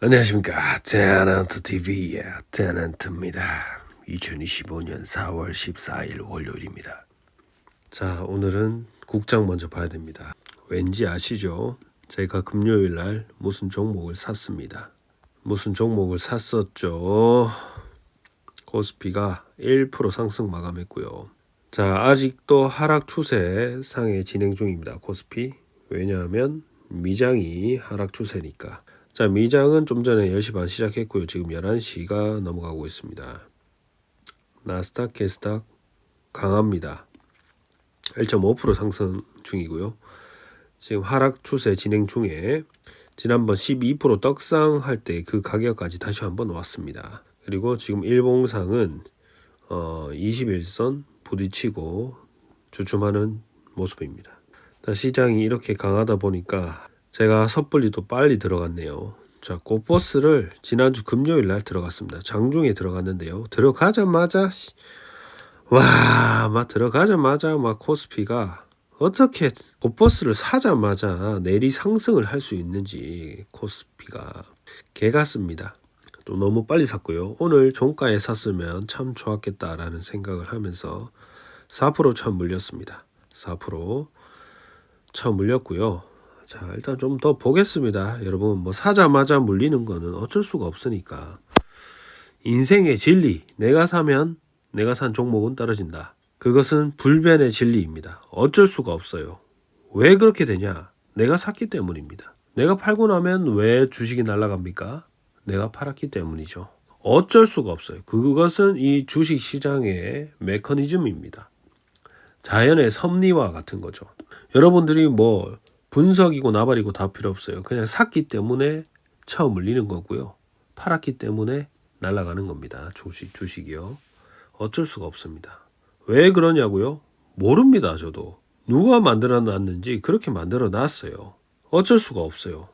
안녕하십니까 테넌트 TV의 테넌트입니다. 2025년 4월 14일 월요일입니다. 자 오늘은 국장 먼저 봐야 됩니다. 왠지 아시죠? 제가 금요일 날 무슨 종목을 샀습니다. 무슨 종목을 샀었죠? 코스피가 1% 상승 마감했고요. 자 아직도 하락 추세 상에 진행 중입니다. 코스피 왜냐하면 미장이 하락 추세니까. 자, 미장은 좀 전에 10시 반 시작했고요. 지금 11시가 넘어가고 있습니다. 나스닥, 게스닥 강합니다. 1.5% 상승 중이고요. 지금 하락 추세 진행 중에 지난번 12% 떡상할 때 그 가격까지 다시 한번 왔습니다. 그리고 지금 일봉상은 어, 21선 부딪히고 주춤하는 모습입니다. 시장이 이렇게 강하다 보니까 제가 섣불리 또 빨리 들어갔네요. 자, 고버스를 지난주 금요일 날 들어갔습니다. 장중에 들어갔는데요. 들어가자마자 와, 막 들어가자마자 막 코스피가 어떻게 고버스를 사자마자 내리 상승을 할 수 있는지 코스피가 개 같습니다. 또 너무 빨리 샀고요. 오늘 종가에 샀으면 참 좋았겠다라는 생각을 하면서 4%참 물렸습니다. 4%참 물렸고요. 자, 일단 좀 더 보겠습니다. 여러분, 뭐 사자마자 물리는 거는 어쩔 수가 없으니까. 인생의 진리. 내가 사면 내가 산 종목은 떨어진다. 그것은 불변의 진리입니다. 어쩔 수가 없어요. 왜 그렇게 되냐? 내가 샀기 때문입니다. 내가 팔고 나면 왜 주식이 날아갑니까? 내가 팔았기 때문이죠. 어쩔 수가 없어요. 그것은 이 주식 시장의 메커니즘입니다. 자연의 섭리와 같은 거죠. 여러분들이 뭐 분석이고 나발이고 다 필요 없어요. 그냥 샀기 때문에 처음 물리는 거고요. 팔았기 때문에 날아가는 겁니다. 주식 주식이요. 어쩔 수가 없습니다. 왜 그러냐고요? 모릅니다. 저도 누가 만들어 놨는지 그렇게 만들어 놨어요. 어쩔 수가 없어요.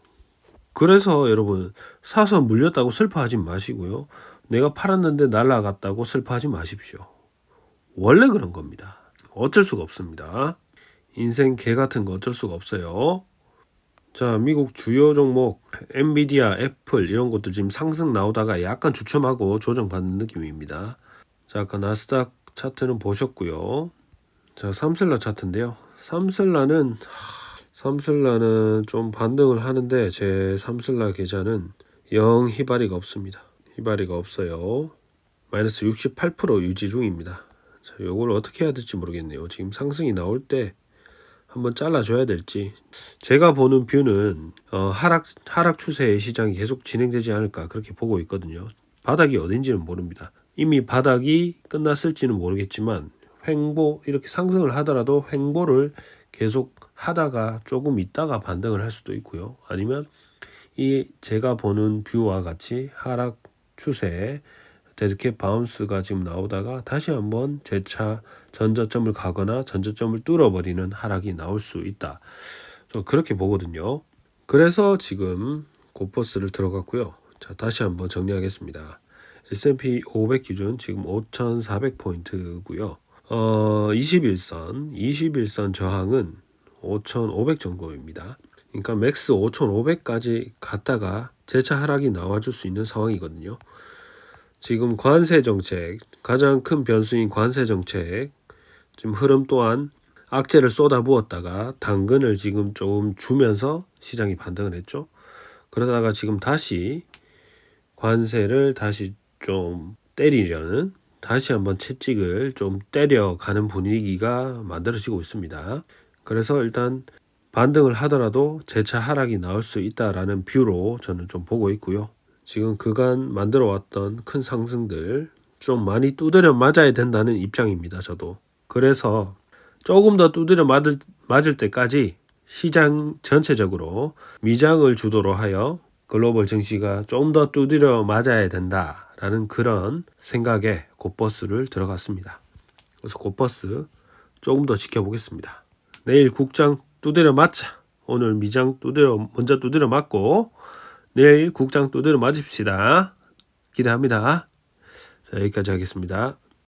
그래서 여러분 사서 물렸다고 슬퍼하지 마시고요. 내가 팔았는데 날아갔다고 슬퍼하지 마십시오. 원래 그런 겁니다. 어쩔 수가 없습니다. 인생 개 같은 거 어쩔 수가 없어요. 자, 미국 주요 종목 엔비디아, 애플 이런 것도 지금 상승 나오다가 약간 주춤하고 조정받는 느낌입니다. 자, 아까 나스닥 차트는 보셨고요. 자, 삼슬라 차트인데요. 삼슬라는 삼슬라는 좀 반등을 하는데 제 삼슬라 계좌는 영 희바리가 없습니다. 희바리가 없어요. 마이너스 68% 유지 중입니다. 자, 요걸 어떻게 해야 될지 모르겠네요. 지금 상승이 나올 때 한번 잘라줘야 될지 제가 보는 뷰는 어, 하락 하락 추세의 시장이 계속 진행되지 않을까 그렇게 보고 있거든요. 바닥이 어딘지는 모릅니다. 이미 바닥이 끝났을지는 모르겠지만 횡보 이렇게 상승을 하더라도 횡보를 계속 하다가 조금 있다가 반등을 할 수도 있고요. 아니면 이 제가 보는 뷰와 같이 하락 추세 데드캣 바운스가 지금 나오다가 다시 한번 재차 전저점을 가거나 전저점을 뚫어버리는 하락이 나올 수 있다. 저 그렇게 보거든요. 그래서 지금 고퍼스를 들어갔고요. 자 다시 한번 정리하겠습니다. S&P 500 기준 지금 5,400포인트고요. 어 21선 21선 저항은 5,500 정도입니다. 그러니까 맥스 5,500까지 갔다가 재차 하락이 나와줄 수 있는 상황이거든요. 지금 관세 정책 가장 큰 변수인 관세 정책 지금 흐름 또한 악재를 쏟아부었다가 당근을 지금 조금 주면서 시장이 반등을 했죠. 그러다가 지금 다시 관세를 다시 좀 때리려는 다시 한번 채찍을 좀 때려가는 분위기가 만들어지고 있습니다. 그래서 일단 반등을 하더라도 재차 하락이 나올 수 있다라는 뷰로 저는 좀 보고 있고요. 지금 그간 만들어 왔던 큰 상승들 좀 많이 두드려 맞아야 된다는 입장입니다. 저도. 그래서 조금 더 두드려 맞을, 맞을 때까지 시장 전체적으로 미장을 주도로 하여 글로벌 증시가 좀 더 두드려 맞아야 된다라는 그런 생각에 곧버스를 들어갔습니다. 그래서 곧버스 조금 더 지켜보겠습니다. 내일 국장 두드려 맞자. 오늘 미장 두드려 먼저 두드려 맞고 내일 국장 두드려 맞읍시다. 기대합니다. 자, 여기까지 하겠습니다.